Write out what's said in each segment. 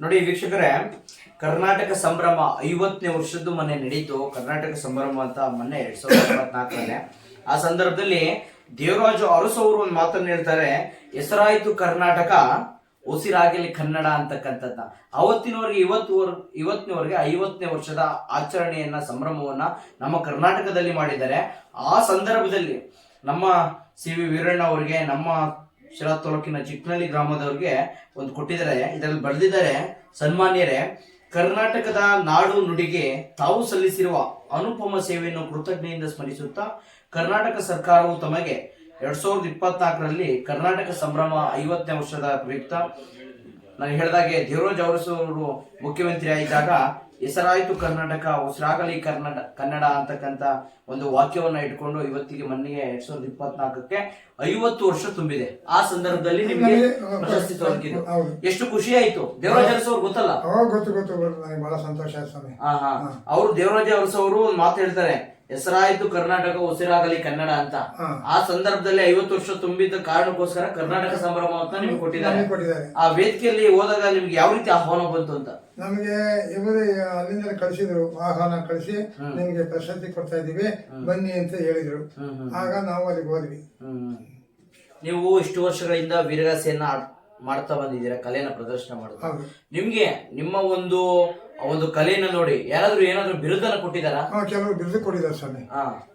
ನೋಡಿ ವೀಕ್ಷಕರೇ, ಕರ್ನಾಟಕ ಸಂಭ್ರಮ ಐವತ್ತನೇ ವರ್ಷದ್ದು ಮೊನ್ನೆ ನಡೀತು. ಕರ್ನಾಟಕ ಸಂಭ್ರಮ ಅಂತ ಮೊನ್ನೆ ಎರಡ್ ಸಾವಿರದ ಆ ಸಂದರ್ಭದಲ್ಲಿ ದೇವರಾಜು ಅರಸು ಅವರು ಒಂದು ಮಾತನ್ನು ಹೇಳ್ತಾರೆ, ಹೆಸರಾಯಿತು ಕರ್ನಾಟಕ, ಉಸಿರಾಗಲಿ ಕನ್ನಡ ಅಂತಕ್ಕಂಥದ್ದ ಅವತ್ತಿನವರೆಗೆ ಇವತ್ತು ಇವತ್ತಿನವರೆಗೆ ಐವತ್ತನೇ ವರ್ಷದ ಆಚರಣೆಯನ್ನ, ಸಂಭ್ರಮವನ್ನ ನಮ್ಮ ಕರ್ನಾಟಕದಲ್ಲಿ ಮಾಡಿದ್ದಾರೆ. ಆ ಸಂದರ್ಭದಲ್ಲಿ ನಮ್ಮ ಸಿ ವಿ ವೀರಣ್ಣ ಅವರಿಗೆ, ನಮ್ಮ ಶಿರಾ ತಾಲೂಕಿನ ಚಿಕ್ಕನಳ್ಳಿ ಗ್ರಾಮದವ್ರಿಗೆ ಒಂದು ಕೊಟ್ಟಿದ್ದಾರೆ. ಇದರಲ್ಲಿ ಬರೆದಿದ್ದಾರೆ, ಸನ್ಮಾನ್ಯರೇ, ಕರ್ನಾಟಕದ ನಾಡು ನುಡಿಗೆ ತಾವು ಸಲ್ಲಿಸಿರುವ ಅನುಪಮ ಸೇವೆಯನ್ನು ಕೃತಜ್ಞೆಯಿಂದ ಸ್ಮರಿಸುತ್ತಾ, ಕರ್ನಾಟಕ ಸರ್ಕಾರವು ತಮಗೆ ಎರಡ್ ಸಾವಿರದ ಇಪ್ಪತ್ನಾಲ್ಕರಲ್ಲಿ ಕರ್ನಾಟಕ ಸಂಭ್ರಮ ಐವತ್ತನೇ ವರ್ಷದ ಪ್ರಯುಕ್ತ. ನಾನು ಹೇಳಿದಾಗೆ ದೇವರಾಜ್ ಅವರು ಮುಖ್ಯಮಂತ್ರಿ ಆಗಿದ್ದಾಗ ಹೆಸರಾಯಿತು ಕರ್ನಾಟಕ ಉಸಿರಾಗಲಿ ಕರ್ನಾಟಕ ಕನ್ನಡ ಅಂತಕ್ಕಂಥ ಒಂದು ವಾಕ್ಯವನ್ನ ಇಟ್ಕೊಂಡು ಇವತ್ತಿಗೆ ಮೊನ್ನೆಗೆ ಎರಡ್ ಸಾವಿರದ ಇಪ್ಪತ್ನಾಲ್ಕಕ್ಕೆ ಐವತ್ತು ವರ್ಷ ತುಂಬಿದೆ. ಆ ಸಂದರ್ಭದಲ್ಲಿ ನಿಮಗೆ ಪ್ರಶಸ್ತಿ ಎಷ್ಟು ಖುಷಿ ಆಯ್ತು. ದೇವರಾಜ ಅರಸು ಅವ್ರು ಗೊತ್ತಲ್ಲ? ಗೊತ್ತು ಗೊತ್ತು. ಬಹಳ ಸಂತೋಷ ಸ್ವಾಮಿ. ಹಾ ಹಾ. ಅವರು ದೇವರಾಜ ಅರಸು ಅವರು ಒಂದು ಮಾತು ಹೇಳ್ತಾರೆ. ಹೆಸರಾಯಿತು ಕರ್ನಾಟಕ ಉಸಿರಾಗಲಿ ಕನ್ನಡ ಅಂತ. ಆ ಸಂದರ್ಭದಲ್ಲಿ ಐವತ್ತು ವರ್ಷ ತುಂಬಿದ್ದ ಕಾರಣಕ್ಕೋಸ್ಕರ ಕರ್ನಾಟಕ ಸಂಭ್ರಮ ಅಂತ ನಿಮ್ಗೆ ಕೊಟ್ಟಿದ್ದಾರೆ. ಆ ವೇದಿಕೆಯಲ್ಲಿ ಹೋದಾಗ ನಿಮ್ಗೆ ಯಾವ ರೀತಿ ಆಹ್ವಾನ ಬಂತು ಅಂತ? ನಮಗೆ ಇವರು ಅಲ್ಲಿಂದ ಕಳಿಸಿದ್ರು. ಆಹ್ವಾನ ಕಳಿಸಿ ನಿಮಗೆ ಪ್ರಶಸ್ತಿ ಕೊಡ್ತಾ ಇದೀವಿ ಬನ್ನಿ ಅಂತ ಹೇಳಿದ್ರು. ಆಗ ನಾವು ಅಲ್ಲಿಗೆ ಹೋದ್ವಿ. ನೀವು ಇಷ್ಟು ವರ್ಷಗಳಿಂದ ವೀರಗಾಸೆಯನ್ನ ಮಾಡ್ತಾ ಬಂದಿದ್ದೀರಾ ಕಲೆನ ಪ್ರದರ್ಶನ ಮಾಡ್ತಾ ನಿಮ್ಗೆ ನಿಮ್ಮ ಒಂದು ಒಂದು ಕಲೆನ ನೋಡಿ. ಯಾರಾದ್ರೂ ಏನಾದ್ರೂ ಬಿರುದನ್ನ ಕೊಟ್ಟಿದಾರಾ ಹಾ, ಕೆಲವರು ಬಿರುದು ಕೊಟ್ಟಿದ್ದಾರೆ ಸ್ವಾಮಿ. ಹಾ.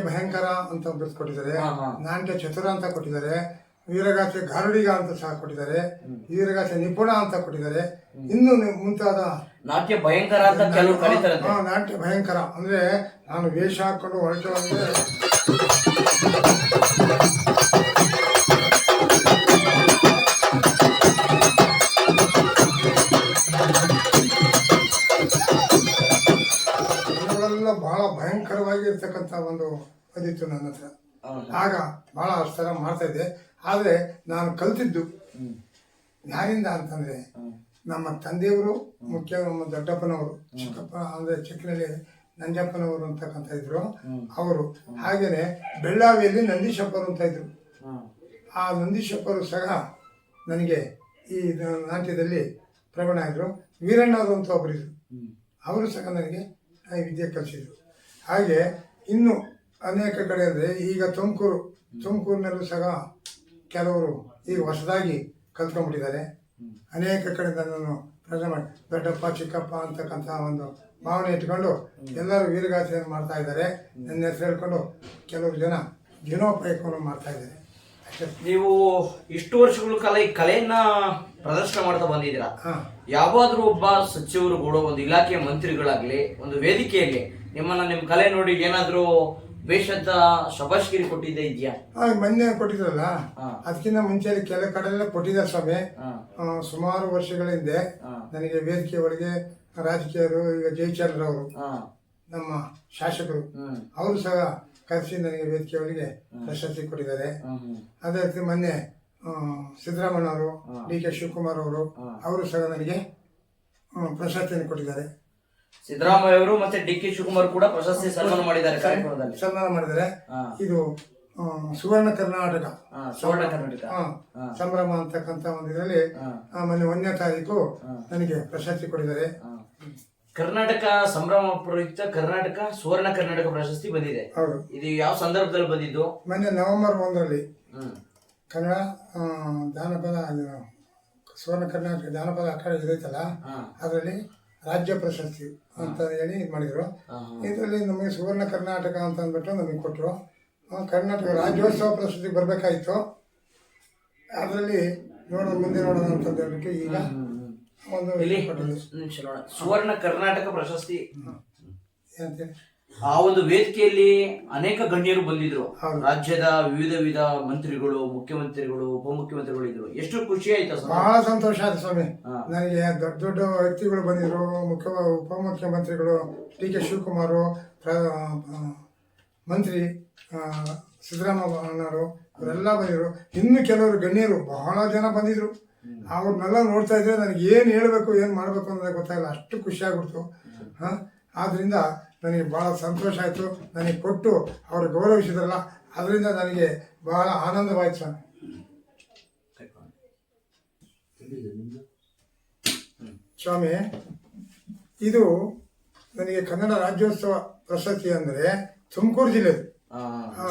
ಭಯಂಕರ ಅಂತ ಬಿರುದು ಕೊಟ್ಟಿದ್ದಾರೆ. ಹಾ, ಹಾ. ಚತುರ ಅಂತ ಕೊಟ್ಟಿದ್ದಾರೆ. ವೀರಗಾಸೆ ಗಾರುಡಿಗ ಅಂತ ಸಹ ಕೊಟ್ಟಿದ್ದಾರೆ. ವೀರಗಾಸೆ ನಿಪುಣ ಅಂತ ಕೊಟ್ಟಿದ್ದಾರೆ. ಇನ್ನು ಮುಂತಾದ ನಾಟ್ಯ ಭಯಂಕರ ಅಂತ ಕೆಲವರು ಕರೀತಾರಂತೆ. ಹಾ, ನಾಟ್ಯ ಭಯಂಕರ. ಅಂದ್ರೆ ನಾನು ವೇಷ ಹಾಕೊಂಡು ಹೊರಟು ಅಂದ್ರೆ ಇವುಗಳೆಲ್ಲ ಬಹಳ ಭಯಂಕರವಾಗಿ ಇರ್ತಕ್ಕಂಥ ಒಂದು ಅದಿತ್ತು ನನ್ನ ಹತ್ರ. ಆಗ ಬಹಳ ಅಷ್ಟರ ಮಾಡ್ತಾ ಇದ್ದೆ. ಆದ್ರೆ ನಾನು ಕಲ್ತಿದ್ದು ಯಾರಿಂದ ಅಂತಂದ್ರೆ ನಮ್ಮ ತಂದೆಯವರು ಮುಖ್ಯ ನಮ್ಮ ದೊಡ್ಡಪ್ಪನವರು ಚಿಕ್ಕಪ್ಪ ಅಂದ್ರೆ ಚಿಕ್ಕನಲ್ಲಿ ನಂಜಪ್ಪನವರು ಅಂತಕ್ಕಂಥ ಇದ್ರು. ಅವರು ಹಾಗೇನೆ ಬೆಳ್ಳಾವಿಯಲ್ಲಿ ನಂದೀಶಪ್ಪರು ಅಂತ ಇದ್ರು. ಆ ನಂದೀಶಪ್ಪರು ಸಹ ನನಗೆ ಈ ನಾಟ್ಯದಲ್ಲಿ ಪ್ರವೀಣ ಇದ್ರು ವೀರಣ್ಣವರು ಅಂತ ಒಬ್ಬರಿದ್ರು ಅವರು ಸಹ ನನಗೆ ವಿದ್ಯೆ ಕಲಿಸಿದ್ರು. ಹಾಗೆ ಇನ್ನು ಅನೇಕ ಕಡೆ ಅಂದರೆ ಈಗ ತುಮಕೂರು, ತುಮಕೂರಿನಲ್ಲೂ ಸಹ ಕೆಲವರು ಈಗ ಹೊಸದಾಗಿ ಕಲ್ತ್ಕೊಂಡ್ಬಿಟ್ಟಿದ್ದಾರೆ. ಅನೇಕ ಕಡೆ ನಾನು ಪ್ರಶ್ನೆ ಮಾಡಿ ದೊಡ್ಡಪ್ಪ, ಚಿಕ್ಕಪ್ಪ ಅಂತಕ್ಕಂಥ ಒಂದು ಭಾವನೆ ಇಟ್ಕೊಂಡು ಎಲ್ಲರೂ ವೀರಗಾಸೆಯನ್ನು ಮಾಡ್ತಾ ಇದ್ದಾರೆ. ನನ್ನ ಹೆಸರು ಹೇಳ್ಕೊಂಡು ಕೆಲವು ಜನ ಜೀವನೋಪಾಯಕವನ್ನು ಮಾಡ್ತಾ ಇದ್ದಾರೆ. ನೀವು ಇಷ್ಟು ವರ್ಷಗಳ ಕಾಲ ಈ ಕಲೆಯನ್ನ ಪ್ರದರ್ಶನ ಮಾಡ್ತಾ ಬಂದಿದ್ದೀರಾ? ಯಾವಾದ್ರೂ ಒಬ್ಬ ಸಚಿವರು ಕೂಡ ಒಂದು ಇಲಾಖೆಯ ಮಂತ್ರಿಗಳಾಗ್ಲಿ ಒಂದು ವೇದಿಕೆಯಲ್ಲಿ ನಿಮ್ಮನ್ನ ನಿಮ್ ಕಲೆ ನೋಡಿ ಏನಾದ್ರೂ ಬೇಷಂತ ಶಬಾಷ್ಗಿರಿ ಕೊಟ್ಟಿದ್ದೆ ಇದೆಯಾ? ಮೊನ್ನೆ ಕೊಟ್ಟಿದ್ರಲ್ಲ. ಅದಕ್ಕಿಂತ ಮುಂಚೆ ಕೆಲ ಕಡೆಲ್ಲ ಕೊಟ್ಟಿದ್ದಾರೆ ಸಭೆ ಸುಮಾರು ವರ್ಷಗಳ ಹಿಂದೆ ನನಗೆ ವೇದಿಕೆ ಒಳಗೆ ರಾಜಕೀಯರು ಈಗ ಜಯಚಂದ್ರ ಅವರು ನಮ್ಮ ಶಾಸಕರು. ಅವರು ಸಹ ಕರೆಸಿ ನನಗೆ ವೇದಿಕೆ ಅವರಿಗೆ ಪ್ರಶಸ್ತಿ ಕೊಟ್ಟಿದ್ದಾರೆ. ಅದೇ ರೀತಿ ಮೊನ್ನೆ ಸಿದ್ದರಾಮಯ್ಯ ಅವರು ಡಿ ಕೆ ಶಿವಕುಮಾರ್ ಅವರು ಅವರು ಸಹ ನನಗೆ ಪ್ರಶಸ್ತಿಯನ್ನು ಕೊಟ್ಟಿದ್ದಾರೆ. ಸಿದ್ದರಾಮಯ್ಯ ಅವರು ಮತ್ತೆ ಡಿ ಕೆ ಶಿವಕುಮಾರ್ ಕೂಡ ಪ್ರಶಸ್ತಿ ಸನ್ಮಾನ ಮಾಡಿದ್ದಾರೆ ಕಾರ್ಯಕ್ರಮದಲ್ಲಿ. ಸನ್ಮಾನ ಮಾಡಿದ್ದಾರೆ. ಇದು ಸುವರ್ಣ ಕರ್ನಾಟಕ. ಸುವರ್ಣ ಕರ್ನಾಟಕ. ಸಂಭ್ರಮ ಅಂತಕ್ಕಂಥ ಒಂದು ಇದರಲ್ಲಿ ಆಮೇಲೆ ಮೊನ್ನೆ ಒಂದನೇ ತಾರೀಕು ನನಗೆ ಪ್ರಶಸ್ತಿ ಕೊಟ್ಟಿದ್ದಾರೆ. ಕರ್ನಾಟಕ ಸಂಭ್ರಮ ಪ್ರಯುಕ್ತ ಕರ್ನಾಟಕ ಸುವರ್ಣ ಕರ್ನಾಟಕ ಪ್ರಶಸ್ತಿ ಬಂದಿದೆ. ಹೌದು. ಇದು ಯಾವ ಸಂದರ್ಭದಲ್ಲಿ ಬಂದಿದ್ದು? ಮೊನ್ನೆ ನವೆಂಬರ್ ಒಂದರಲ್ಲಿ ಹ್ಮ್. ಕನ್ನಡ ಆ, ಜಾನಪದ ಸುವರ್ಣ ಕರ್ನಾಟಕ ಜಾನಪದ ಅಕಾಡೆಮಿ ಇದೈತಲ್ಲ ಹಾ. ಅದರಲ್ಲಿ ರಾಜ್ಯ ಪ್ರಶಸ್ತಿ ಅಂತ ಹೇಳಿ ಇದು ಮಾಡಿದ್ರು. ಇದರಲ್ಲಿ ನಮಗೆ ಸುವರ್ಣ ಕರ್ನಾಟಕ ಅಂತ ಅಂದ್ಬಿಟ್ಟು ನಮಗೆ ಕೊಟ್ಟರು ಕರ್ನಾಟಕ ರಾಜ್ಯೋತ್ಸವ ಪ್ರಶಸ್ತಿ ಬರಬೇಕಾಯಿತು. ಅದರಲ್ಲಿ ನೋಡೋಣ ಮುಂದೆ ನೋಡೋಣ ಅಂತ ಹೇಳ್ಬಿಟ್ಟು ಈಗ ಇಲ್ಲಿ. ನಿಮಿಷ ನೋಡೋಣ. ಸುವರ್ಣ ಕರ್ನಾಟಕ ಪ್ರಶಸ್ತಿ? ಆ ಒಂದು ವೇದಿಕೆಯಲ್ಲಿ ಅನೇಕ ಗಣ್ಯರು ಬಂದಿದ್ರು. ಹೌದು. ರಾಜ್ಯದ ವಿವಿಧ ವಿಧ ಮಂತ್ರಿಗಳು ಮುಖ್ಯಮಂತ್ರಿಗಳು ಉಪಮುಖ್ಯಮಂತ್ರಿಗಳು ಇದ್ರು. ಎಷ್ಟು ಖುಷಿ ಆಯ್ತು ಸರ್ ಬಹಳ ಸಂತೋಷ ಆಯ್ತು ಸ್ವಾಮಿ. ಹಾ. ನನಗೆ ದೊಡ್ಡ ದೊಡ್ಡ ವ್ಯಕ್ತಿಗಳು ಬಂದಿದ್ರು. ಮುಖ್ಯ ಉಪಮುಖ್ಯಮಂತ್ರಿಗಳು ಡಿ ಕೆ ಶಿವಕುಮಾರ್ ಪ್ರ- ಆ, ಮಂತ್ರಿ ಅವರು ಇವರೆಲ್ಲ ಬಂದಿದ್ರು. ಇನ್ನು ಕೆಲವರು ಗಣ್ಯರು ಬಹಳ ಜನ ಬಂದಿದ್ರು. ಅವ್ರನ್ನೆಲ್ಲ ನೋಡ್ತಾ ಇದ್ರೆ ನನಗೆ ಏನು ಹೇಳಬೇಕು ಏನು ಮಾಡಬೇಕು ಅನ್ನೋದೇ ಗೊತ್ತಾಗಲ್ಲ ಅಷ್ಟು ಖುಷಿ ಆಗ್ಬಿಡ್ತು. ಹಾಂ? ಆದ್ರಿಂದ ನನಗೆ ಭಾಳ ಸಂತೋಷ ಆಯಿತು. ನನಗೆ ಕೊಟ್ಟು ಅವರು ಗೌರವಿಸಿದ್ರಲ್ಲ ಅದರಿಂದ ನನಗೆ ಬಹಳ ಆನಂದವಾಯಿತು ಸ್ವಾಮಿ. ಸ್ವಾಮಿ ಇದು ನನಗೆ ಕನ್ನಡ ರಾಜ್ಯೋತ್ಸವ ಪ್ರಶಸ್ತಿ ಅಂದರೆ ತುಮಕೂರು ಜಿಲ್ಲೆ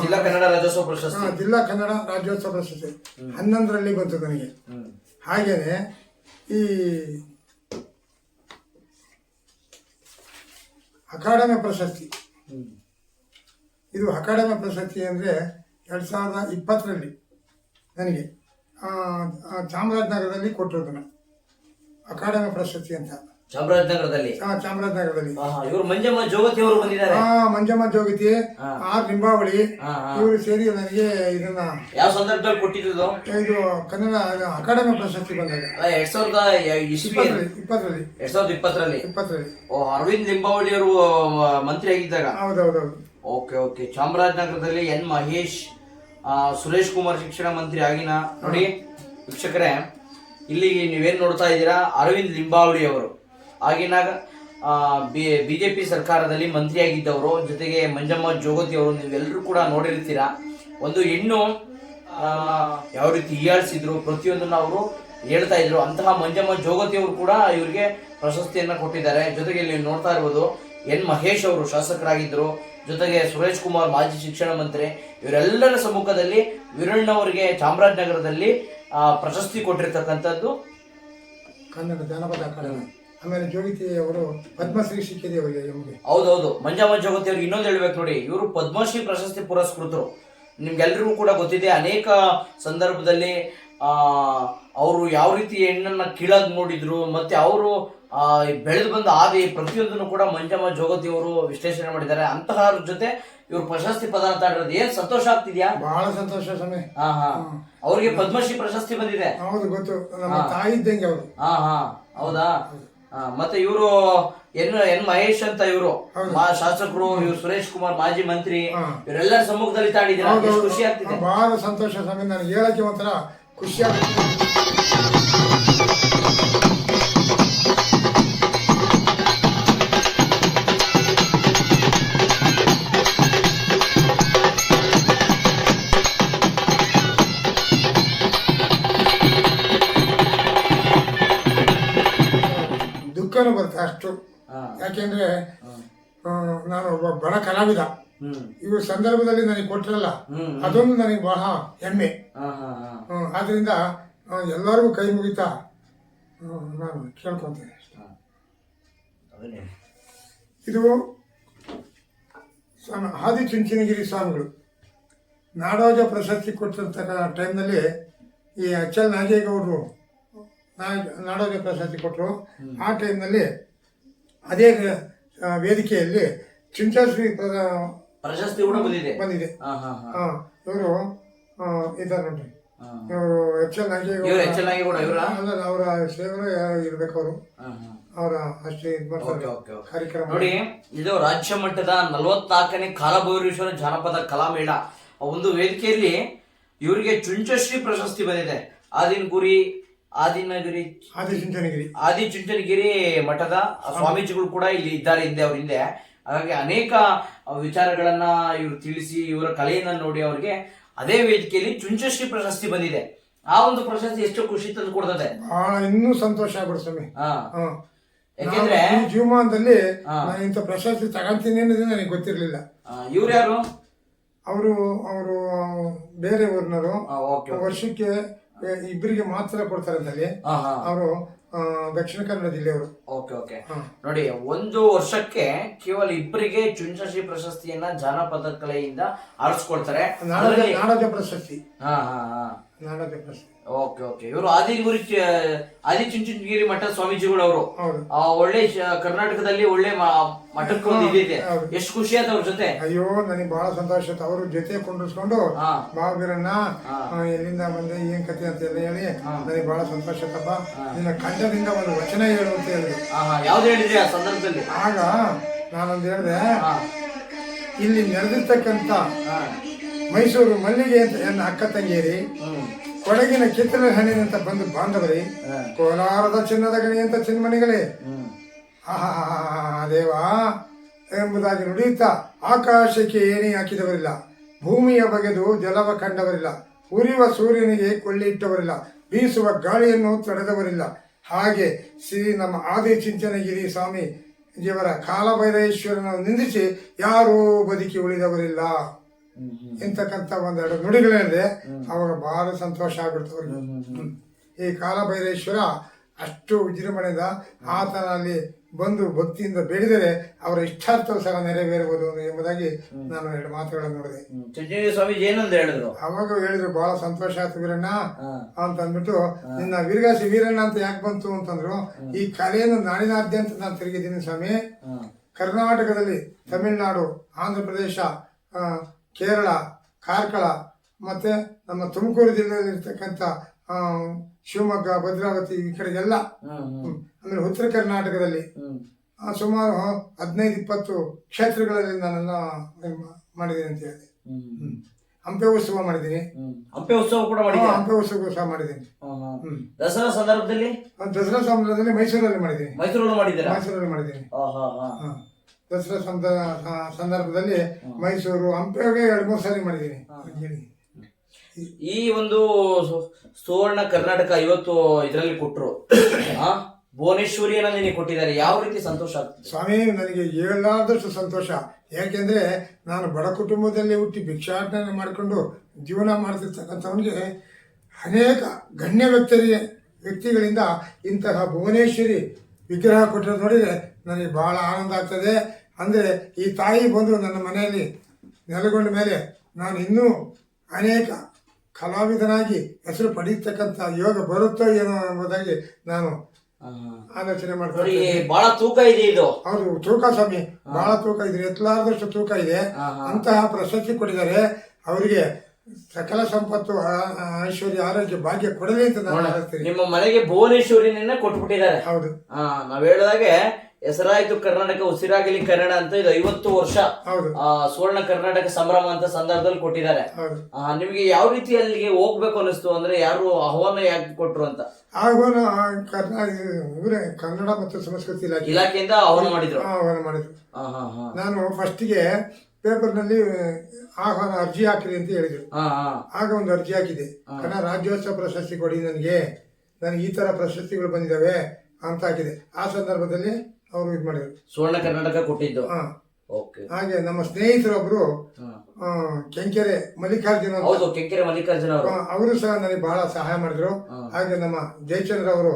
ಜಿಲ್ಲಾ ಕನ್ನಡ ರಾಜ್ಯೋತ್ಸವ ಪ್ರಶಸ್ತಿ. ಜಿಲ್ಲಾ ಕನ್ನಡ ರಾಜ್ಯೋತ್ಸವ ಪ್ರಶಸ್ತಿ. ಹನ್ನೊಂದರಲ್ಲಿ ಬಂತು ನನಗೆ. ಹಾಗೇನೆ ಈ ಅಕಾಡೆಮಿ ಪ್ರಶಸ್ತಿ. ಇದು ಅಕಾಡೆಮಿ ಪ್ರಶಸ್ತಿ ಅಂದರೆ ಎರಡು ಸಾವಿರದ ಇಪ್ಪತ್ತರಲ್ಲಿ ನನಗೆ ಚಾಮರಾಜನಗರದಲ್ಲಿ ಕೊಟ್ಟಿರೋದನ್ನು ಅಕಾಡೆಮಿ ಪ್ರಶಸ್ತಿ ಅಂತ. ಚಾಮರಾಜನಗರದಲ್ಲಿ? ಆ, ಚಾಮರಾಜನಗರದಲ್ಲಿ. ಇವರು ಮಂಜಮ್ಮ ಜೋಗತಿ ಅವರು ಬಂದಿದ್ದಾರೆ. ಆ ಮಂಜಮ್ಮ ಜೋಗತಿ. ಆರ್ ಲಿಂಬಾವಳಿ ಹಾ, ಹಾ. ಇವರು ಸೇರಿ ನನಗೆ ಇದನ್ನ ಯಾವ ಸಂದರ್ಭದಲ್ಲಿ ಕೊಟ್ಟಿದ್ದು ಇದು? ಕನ್ನಡ ಅಕಾಡೆಮಿ ಪ್ರಶಸ್ತಿ ಬಂದಿದೆ. ಎರಡ್ ಸಾವಿರದ ಇಸ್ವಿ ಇಪ್ಪತ್ತರಲ್ಲಿ ಇಪ್ಪತ್ತರಲ್ಲಿ. ಎರಡ್ ಸಾವಿರದ ಇಪ್ಪತ್ತರಲ್ಲಿ? ಇಪ್ಪತ್ತರಲ್ಲಿ. ಓ ಅರವಿಂದ್ ಲಿಂಬಾವಳಿ ಅವರು ಮಂತ್ರಿ ಆಗಿದ್ದಾಗ? ಹೌದೌದೌದು. Okay okay. ಚಾಮರಾಜನಗರದಲ್ಲಿ ಎನ್ ಮಹೇಶ್ ಆ, ಸುರೇಶ್ ಕುಮಾರ್ ಶಿಕ್ಷಣ ಮಂತ್ರಿ ಆಗಿನ ನೋಡಿ ವೀಕ್ಷಕರೇ ಇಲ್ಲಿ ನೀವೇನ್ ನೋಡ್ತಾ ಇದ್ದೀರಾ ಅರವಿಂದ್ ಲಿಂಬಾವಳಿ ಅವರು ಆಗಿನಾಗ ಪಿ ಸರ್ಕಾರದಲ್ಲಿ ಮಂತ್ರಿಯಾಗಿದ್ದವರು, ಜೊತೆಗೆ ಮಂಜಮ್ಮ ಜೋಗತಿ ಅವರು, ನೀವೆಲ್ಲರೂ ಕೂಡ ನೋಡಿರ್ತೀರಾ, ಒಂದು ಹೆಣ್ಣು ಯಾವ ರೀತಿ ಹೀಯಾಳಿಸಿದ್ರು ಪ್ರತಿಯೊಂದನ್ನು ಅವರು ಹೇಳ್ತಾ ಇದ್ರು. ಅಂತಹ ಮಂಜಮ್ಮ ಜೋಗತಿ ಅವರು ಕೂಡ ಇವರಿಗೆ ಪ್ರಶಸ್ತಿಯನ್ನು ಕೊಟ್ಟಿದ್ದಾರೆ. ಜೊತೆಗೆ ಇಲ್ಲಿ ನೋಡ್ತಾ ಇರ್ಬೋದು, ಎನ್ ಮಹೇಶ್ ಅವರು ಶಾಸಕರಾಗಿದ್ದರು, ಜೊತೆಗೆ ಸುರೇಶ್ ಕುಮಾರ್ ಮಾಜಿ ಶಿಕ್ಷಣ ಮಂತ್ರಿ, ಇವರೆಲ್ಲರ ಸಮ್ಮುಖದಲ್ಲಿ ವೀರಣ್ಣವರಿಗೆ ಚಾಮರಾಜನಗರದಲ್ಲಿ ಪ್ರಶಸ್ತಿ ಕೊಟ್ಟಿರ್ತಕ್ಕಂಥದ್ದು ಕನ್ನಡ ಜನಪದ ಅಕಾಡೆಮಿ. ಆಮೇಲೆ ಜೋಗಿತಿ ಅವರು ಪದ್ಮಶ್ರೀ ಸಿಕ್ಕಿದೆ ಅವರಿಗೆ ನಮಗೆ ಹೌದೌದು. ಮಂಜಮ್ಮ ಜೋಗತಿ ಅವ್ರಿಗೆ ಇನ್ನೊಂದು ಹೇಳ್ಬೇಕು ನೋಡಿ. ಇವರು ಪದ್ಮಶ್ರೀ ಪ್ರಶಸ್ತಿ ಪುರಸ್ಕೃತರು. ನಿಮ್ಗೆಲ್ರಿಗೂ ಕೂಡ ಗೊತ್ತಿದೆ ಅನೇಕ ಸಂದರ್ಭದಲ್ಲಿ ಆ ಅವರು ಯಾವ ರೀತಿ ಹೆಣ್ಣನ್ನ ಕೀಳಾಗಿ ನೋಡಿದ್ರು ಮತ್ತೆ ಅವರು ಆ ಬೆಳೆದು ಬಂದ ಆದಿ ಪ್ರತಿಯೊಂದನ್ನು ಕೂಡ ಮಂಜಮ್ಮ ಜೋಗತಿ ಅವರು ವಿಶ್ಲೇಷಣೆ ಮಾಡಿದ್ದಾರೆ. ಅಂತಹ ಜೊತೆ ಇವರು ಪ್ರಶಸ್ತಿ ಪದಾರ್ಥ ತಾಡಿರೋದು ಏನ್ ಸಂತೋಷ ಆಗ್ತಿದ್ಯಾ? ಬಹಳ ಸಂತೋಷ ಸಮಯ ಹಾ ಹಾ. ಅವ್ರಿಗೆ ಪದ್ಮಶ್ರೀ ಪ್ರಶಸ್ತಿ ಬಂದಿದೆ. ಹೌದು ಗೊತ್ತು. ನಮ್ಮ ತಾಯಿ ಇದ್ದಂಗೆ ಅವರು. ಹಾ ಹಾ. ಹೌದಾ. ಮತ್ತೆ ಇವರು ಎನ್ ಎನ್ ಮಹೇಶ್ ಅಂತ ಇವರು. ಶಾಸಕರು ಇವ್ರು ಸುರೇಶ್ ಕುಮಾರ್ ಮಾಜಿ ಮಂತ್ರಿ. ಇವರೆಲ್ಲರ ಸಮ್ಮುಖದಲ್ಲಿ ತಾಡಿದ್ರೆ ಖುಷಿ ಆಗ್ತಿದೆ. ಬಹಳ ಸಂತೋಷ ಸಮಯ ನಾನು ಹೇಳಕ್ಕೆ ಒಂಥರ ಖುಷಿ ಆಗುತ್ತೆ ಅಷ್ಟು. ಯಾಕೆಂದ್ರೆ ನಾನು ಒಬ್ಬ ಬಡ ಕಲಾವಿದ. ಇವು ಸಂದರ್ಭದಲ್ಲಿ ನನಗೆ ಕೊಟ್ಟಿರಲ್ಲ. ಅದೊಂದು ನನಗೆ ಬಹಳ ಹೆಮ್ಮೆ. ಆದ್ರಿಂದ ಎಲ್ಲರಿಗೂ ಕೈ ಮುಗಿತಾ ನಾನು ಕೇಳ್ಕೊತೇನೆ. ಇದು ಆದಿ ಚುಂಚನಗಿರಿ ಸ್ವಾಮಿಗಳು. ನಾಡೋಜ ಪ್ರಶಸ್ತಿ ಕೊಟ್ಟಿರ್ತಕ್ಕ ಟೈಮ್ನಲ್ಲಿ ಈ ಎಚ್ ಎಲ್ ನಾಗೇಗೌಡರು ನಾಡೋಜ ಪ್ರಶಸ್ತಿ ಕೊಟ್ಟರು. ಆ ಟೈಮ್ನಲ್ಲಿ ಅದೇ ವೇದಿಕೆಯಲ್ಲಿ ಚಿಂಚಾಶ್ರೀ ಪ್ರಶಸ್ತಿ ಕೂಡ ಬಂದಿದೆ. ಬಂದಿದೆ. ಇವರು ಇದ್ದಾರೆ ನೋಡ್ರಿ. ಇವರು ಎಚ್ ಎಲ್ ಇವರ ಅಲ್ಲ ಅವರ ಸೇವೆ ಇರ್ಬೇಕು ಅವರು. ಅವರ ಅಷ್ಟೇ ಇದು ಮಾಡ್ತಾರೆ. ಕಾರ್ಯಕ್ರಮ. ನೋಡಿ ಇದು ರಾಜ್ಯ ಮಟ್ಟದ ನಲವತ್ನಾಲ್ಕನೇ ಕಾಲಭೈರೇಶ್ವರ ಜಾನಪದ ಕಲಾಮೇಳ. ಒಂದು ವೇದಿಕೆಯಲ್ಲಿ ಇವರಿಗೆ ಚುಂಚಶ್ರೀ ಪ್ರಶಸ್ತಿ ಬಂದಿದೆ. ಆದಿನ ಗುರಿ ಆದಿನಗಿರಿ ಆದಿಚುಂಚನಗಿರಿ. ಆದಿ ಚುಂಚನಗಿರಿ ಮಠದ ಸ್ವಾಮೀಜಿಗಳು ಕೂಡ ಇಲ್ಲಿ ಇದ್ದಾರೆ ಹಿಂದೆ ಅವ್ರ ಹಿಂದೆ. ಹಾಗಾಗಿ ಅನೇಕ ವಿಚಾರಗಳನ್ನ ಇವರು ತಿಳಿಸಿ ಇವರ ಕಲೆಯನ್ನ ನೋಡಿ ಅವರಿಗೆ ಅದೇ ವೇದಿಕೆಯಲ್ಲಿ ಚುಂಚಶ್ರೀ ಪ್ರಶಸ್ತಿ ಬಂದಿದೆ. ಆ ಒಂದು ಪ್ರಶಸ್ತಿ ಎಷ್ಟು ಖುಷಿ ತಂದು ಕೊಡ್ತದೆ. ಬಹಳ ಇನ್ನೂ ಸಂತೋಷ ಆಗ್ಬಿಡ ಸ್ವಾಮಿ. ಯಾಕೆಂದ್ರೆ ಜೀವಮಾನದಲ್ಲಿ. ನಾನು ಇಂಥ ಪ್ರಶಸ್ತಿ ತಗೊಂತೀನಿ ಅನ್ನೋದು ನನಗೆ ಗೊತ್ತಿರಲಿಲ್ಲ. ಇವ್ರು ಯಾರು? ಅವರು ಅವರು ಬೇರೆ ಊರಿನವರು. ಓಕೆ. ವರ್ಷಕ್ಕೆ ಇಬ್ಬರಿಗೆ ಮಾತ್ರ ಕೊಡ್ತಾರಂತಲ್ಲಿ ಹಾ ಹಾ. ಅವರು ದಕ್ಷಿಣ ಕನ್ನಡ ಜಿಲ್ಲೆಯವರು. Okay okay. ಹಾ. ನೋಡಿ ಒಂದು ವರ್ಷಕ್ಕೆ ಕೇವಲ ಇಬ್ಬರಿಗೆ ಚುಂಚಶ್ರೀ ಪ್ರಶಸ್ತಿಯನ್ನ ಜಾನಪದ ಕಲೆಯಿಂದ ಆರಿಸ್ಕೊಳ್ತಾರೆ ನಾಡೋಜ ಅದರಲ್ಲಿ- ನಾಡೋಜ ಪ್ರಶಸ್ತಿ. ಹಾ ಹಾ ಹಾ. Okay okay. ಇವರು ಆದಿಗುರಿ ಆದಿ ಚುಂಚನಗಿರಿ ಮಠ ಸ್ವಾಮೀಜಿಗಳು ಅವರು ಹೌದು. ಆ, ಒಳ್ಳೆ ಶ- ಕರ್ನಾಟಕದಲ್ಲಿ ಒಳ್ಳೆ ಮ- ಮಠಕ್ಕೆ ಒಂದು ಇದಿದೆ. ಎಷ್ಟು ಖುಷಿ ಆಯ್ತು ಅವ್ರ ಜೊತೆ. ಅಯ್ಯೋ ನನಗೆ ಬಹಳ ಸಂತೋಷ ಆಯ್ತು. ಅವರು ಜೊತೆ ಕುಂಡಿಸ್ಕೊಂಡು ಹಾ. ಹಾ. ಆ, ಎಲ್ಲಿಂದ ಬಂದೆ ಏನ್ ಕತೆ ಅಂತ ಎಲ್ಲ ಹೇಳಿ ನನಗೆ ಬಹಳ ಸಂತೋಷ ಆಯ್ತಪ್ಪ. ನಿನ್ನ ಕಂಠದಿಂದ ಒಂದು ವಚನ ಹೇಳು ಅಂತ ಹೇಳಿದ್ರು ಹಾ ಹಾ. ಯಾವ್ದು ಹೇಳಿದ್ರಿ ಆ ಸಂದರ್ಭದಲ್ಲಿ? ಆಗ ನಾನೊಂದು ಹೇಳಿದೆ ಹಾ. ಇಲ್ಲಿ ನೆರೆದಿರ್ತಕ್ಕಂಥ ಹಾ. ಮೈಸೂರು ಮಲ್ಲಿಗೆ ಅಂತ ನನ್ನ ಅಕ್ಕ ತಂಗಿಯರಿ. ಕೊಡಗಿನ ಕಿತ್ತಲ ಹಣ್ಣಿನಂತ ಬಂದು ಬಾಂಧವರಿ. ಕೋಲಾರದ ಚಿನ್ನದ ಗಣಿ ಅಂತ ಚಿನ್ಮಣಿಗಳೇ. ಆಹಾ ದೇವಾ ಎಂಬುದಾಗಿ ನುಡಿಯುತ್ತಾ ಆಕಾಶಕ್ಕೆ ಏನೇ ಹಾಕಿದವರಿಲ್ಲ. ಭೂಮಿಯ ಬಗೆದು ಜಲವ ಕಂಡವರಿಲ್ಲ. ಉರಿಯುವ ಸೂರ್ಯನಿಗೆ ಕೊಳ್ಳಿ ಇಟ್ಟವರಿಲ್ಲ. ಬೀಸುವ ಗಾಳಿಯನ್ನು ತಡೆದವರಿಲ್ಲ. ಹಾಗೆ ಶ್ರೀ ನಮ್ಮ ಆದಿ ಚಿಂಚನಗಿರಿ ಸ್ವಾಮಿ ದೇವರ ಕಾಲಭೈರೇಶ್ವರನ ನಿಂದಿಸಿ ಯಾರೂ ಬದುಕಿ ಉಳಿದವರಿಲ್ಲ. ಇಂತಕ್ಕಂಥ ಒಂದೆರಡು ನುಡಿಗಳಿದೆ ಅವಾಗ ಬಹಳ ಸಂತೋಷ ಆಗ್ಬಿಡ್ತವ್ರಿಗೆ ಈ ಕಾಲಭೈರೇಶ್ವರ ಅಷ್ಟು ವಿಜೃಂಭಣೆಯಿಂದ ಆತನಲ್ಲಿ ಬಂದು ಭಕ್ತಿಯಿಂದ ಬೇಡಿದರೆ ಅವರ ಇಷ್ಟಾರ್ಥವು ಸಹ ನೆರವೇರಬಹುದು ಎಂಬುದಾಗಿ ನಾನು ಎರಡು ಮಾತುಗಳನ್ನು ನೋಡಿದೆ. ಸ್ವಾಮಿ ಏನಂತ ಹೇಳಿದ್ರು? ಅವಾಗ ಹೇಳಿದ್ರು ಬಹಳ ಸಂತೋಷ ಆಯ್ತು ವೀರಣ್ಣ. ಅಂತ ಅಂದ್ಬಿಟ್ಟು ನಿನ್ನ ವೀರಗಾಸಿ ವೀರಣ್ಣ ಅಂತ ಯಾಕೆ ಬಂತು? ಅಂತಂದ್ರು. ಈ ಕಲೆಯನ್ನು ನಾಡಿನಾದ್ಯಂತ ನಾನು ತಿರುಗಿದ್ದೀನಿ ಸ್ವಾಮಿ. ಕರ್ನಾಟಕದಲ್ಲಿ ತಮಿಳುನಾಡು ಆಂಧ್ರ ಪ್ರದೇಶ ಕೇರಳ ಕಾರ್ಕಳ ಮತ್ತು ನಮ್ಮ ತುಮಕೂರು ಜಿಲ್ಲೆಯಲ್ಲಿರ್ತಕ್ಕಂಥ ಶಿವಮೊಗ್ಗ ಭದ್ರಾವತಿ ಈ ಕಡೆಗೆಲ್ಲ. ಆಮೇಲೆ ಉತ್ತರ ಕರ್ನಾಟಕದಲ್ಲಿ ಸುಮಾರು ಹದಿನೈದು ಇಪ್ಪತ್ತು ಕ್ಷೇತ್ರಗಳಲ್ಲಿ ನಾನೆಲ್ಲ ಮಾಡಿದ್ದೀನಿ ಅಂತ ಹೇಳಿ. ಹಂಪೆ ಉತ್ಸವ ಮಾಡಿದ್ದೀನಿ. ಹಂಪೆ ಉತ್ಸವ ಕೂಡ? ಹಂಪೆ ಉತ್ಸವ ಸಹ ಮಾಡಿದ್ದೀನಿ. ದಸರಾ ಸಂದರ್ಭದಲ್ಲಿ ದಸರಾ ಸಂದರ್ಭದಲ್ಲಿ ಮೈಸೂರಲ್ಲಿ ಮಾಡಿದ್ದೀನಿ ಮೈಸೂರಲ್ಲಿ ಮಾಡಿದ್ದೀನಿ ಮೈಸೂರಲ್ಲಿ ಮಾಡಿದ್ದೀನಿ. ದಸರಾ ಸಂದ- ಸಂದರ್ಭದಲ್ಲಿ ಮೈಸೂರು ಹಂಪೆಗೆ ಎರಡು ಮೂರು ಸಾರಿ ಮಾಡಿದ್ದೀನಿ. ಈ ಒಂದು ಸುವರ್ಣ ಕರ್ನಾಟಕ ಇವತ್ತು ಇದರಲ್ಲಿ ಕೊಟ್ಟರು ಭುವನೇಶ್ವರಿಯನ್ನ ನಿನಗೆ ಕೊಟ್ಟಿದ್ದಾರೆ. ಯಾವ ರೀತಿ ಸಂತೋಷ ಆಗ್ತದೆ? ಸ್ವಾಮಿ ನನಗೆ ಹೇಳಲಾದಷ್ಟು ಸಂತೋಷ. ಯಾಕೆಂದ್ರೆ ನಾನು ಬಡ ಕುಟುಂಬದಲ್ಲಿ ಹುಟ್ಟಿ ಭಿಕ್ಷಾಟನೆ ಮಾಡಿಕೊಂಡು ಜೀವನ ಮಾಡ್ತಿರ್ತಕ್ಕಂಥವನಿಗೆ ಅನೇಕ ಗಣ್ಯ ವ್ಯಕ್ತಿಯ ವ್ಯಕ್ತಿಗಳಿಂದ ಇಂತಹ ಭುವನೇಶ್ವರಿ ವಿಗ್ರಹ ಕೊಟ್ಟಿರೋದು ನೋಡಿದರೆ ನನಗೆ ಬಹಳ ಆನಂದ ಆಗ್ತದೆ. ಅಂದರೆ ಈ ತಾಯಿ ಬಂದು ನನ್ನ ಮನೆಯಲ್ಲಿ ನೆಲೆಗೊಂಡ ಮೇಲೆ ನಾನು ಇನ್ನೂ ಅನೇಕ ಕಲಾವಿದನಾಗಿ ಹೆಸರು ಪಡೀತಕ್ಕಂಥ ಯೋಗ ಬರುತ್ತೋ ಏನೋ ಎಂಬುದಾಗಿ ನಾನು. ಆಲೋಚನೆ ಮಾಡ್ತಾರೆ ಬಹಳ ತೂಕ ಇದೆ ಇದು. ಹೌದು ತೂಕ ಸ್ವಾಮಿ ಬಹಳ ತೂಕ ಇದೆ. ಎತ್ತಲಾರದಷ್ಟು ತೂಕ ಇದೆ. ಅಂತಹ ಪ್ರಶಸ್ತಿ ಕೊಟ್ಟಿದ್ದಾರೆ. ಅವರಿಗೆ ಸಕಲ ಸಂಪತ್ತು ಐಶ್ವರ್ಯ ಆರೋಗ್ಯ ಭಾಗ್ಯ ಕೊಡಲಿ ಅಂತ ನಾನು ನಿಮ್ಮ ಮನೆಗೆ ಭುವನೇಶ್ವರಿನ ಕೊಟ್ಬಿಟ್ಟಿದ್ದಾರೆ. ಹೌದು. ನಾವ್ ಹೇಳಿದಾಗೆ ಹೆಸರಾಯ್ತು ಕರ್ನಾಟಕ ಉಸಿರಾಗಲಿ ಕನ್ನಡ ಅಂತ ಇದು ಐವತ್ತು ವರ್ಷ ಸುವರ್ಣ ಕರ್ನಾಟಕ ಸಂಭ್ರಮ ಅಂತ ಸಂದರ್ಭದಲ್ಲಿ ಕೊಟ್ಟಿದ್ದಾರೆ. ನಿಮಗೆ ಯಾವ ರೀತಿ ಅಲ್ಲಿಗೆ ಹೋಗ್ಬೇಕು ಅನಿಸ್ತು ಅಂದ್ರೆ ಯಾರು ಆಹ್ವಾನ ಯಾಕೆ ಕೊಟ್ರು ಅಂತ? ಆಹ್ವಾನ ಕನ್ನಡ ಮತ್ತು ಸಂಸ್ಕೃತಿ ಇಲಾಖೆ. ಇಲಾಖೆಯಿಂದ ಆಹ್ವಾನ ಮಾಡಿದ್ರು? ಆಹ್ವಾನ ಮಾಡಿದ್ರು. ನಾನು ಫಸ್ಟಿಗೆ ಪೇಪರ್ನಲ್ಲಿ ಆಹ್ವಾನ ಅರ್ಜಿ ಹಾಕಿದೆ ಅಂತ ಹೇಳಿದ್ರು. ಆಗ ಒಂದು ಅರ್ಜಿ ಹಾಕಿದೆ. ಕನ್ನಡ ರಾಜ್ಯೋತ್ಸವ ಪ್ರಶಸ್ತಿ ಕೊಡಿ ನನಗೆ. ನನಗೆ ಈ ತರ ಪ್ರಶಸ್ತಿಗಳು ಬಂದಿದ್ದಾವೆ ಅಂತ ಹಾಕಿದೆ. ಆ ಸಂದರ್ಭದಲ್ಲಿ ಅವರು ಇದು ಮಾಡಿದ್ರು. ಸುವರ್ಣ ಕರ್ನಾಟಕ ಕೊಟ್ಟಿದ್ದು. ಹಾ. ಓಕೆ. ಹಾಗೆ ನಮ್ಮ ಸ್ನೇಹಿತರೊಬ್ರು ಆ, ಕೆಂಕೆರೆ ಮಲ್ಲಿಕಾರ್ಜುನ ಅಂತ, ಹೌದು ಕೆಂಕೆರೆ ಮಲ್ಲಿಕಾರ್ಜುನ ಅವರು. ಆ, ಅವರು ಸಹ ನನಗೆ ಬಹಳ ಸಹಾಯ ಮಾಡಿದ್ರು. ಹಾಗೆ ನಮ್ಮ ಜಯಚಂದ್ರ ಅವರು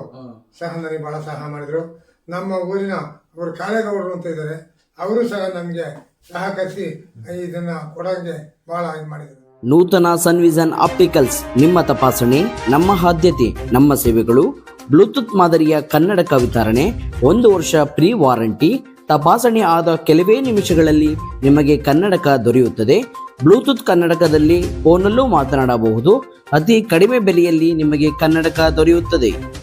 ಸಹ ನನಗೆ ಬಹಳ ಸಹಾಯ ಮಾಡಿದ್ರು. ನಮ್ಮ ಊರಿನ ಅವರು ಕಾಳೇಗೌಡರು ಅಂತ ಇದ್ದಾರೆ. ಅವರು ಸಹ ನಮಗೆ ಸಹಕರಿಸಿ ಇದನ್ನ ಕೊಡೋಂಗೆ ಬಹಳ ಇದು ಮಾಡಿದ್ರು. ನೂತನ ಸನ್ವಿಸನ್ ಆಪ್ಟಿಕಲ್ಸ್ ನಿಮ್ಮ ತಪಾಸಣೆ ನಮ್ಮ ಆದ್ಯತೆ ನಮ್ಮ ಸೇವೆಗಳು ಬ್ಲೂಟೂತ್ ಮಾದರಿಯ ಕನ್ನಡಕ ವಿತರಣೆ ಒಂದು ವರ್ಷ ಪ್ರೀ ವಾರಂಟಿ, ತಪಾಸಣೆ ಆದ ಕೆಲವೇ ನಿಮಿಷಗಳಲ್ಲಿ ನಿಮಗೆ ಕನ್ನಡಕ ದೊರೆಯುತ್ತದೆ. ಬ್ಲೂಟೂತ್ ಕನ್ನಡಕದಲ್ಲಿ ಫೋನಲ್ಲೂ ಮಾತನಾಡಬಹುದು. ಅತಿ ಕಡಿಮೆ ಬೆಲೆಯಲ್ಲಿ ನಿಮಗೆ ಕನ್ನಡಕ ದೊರೆಯುತ್ತದೆ.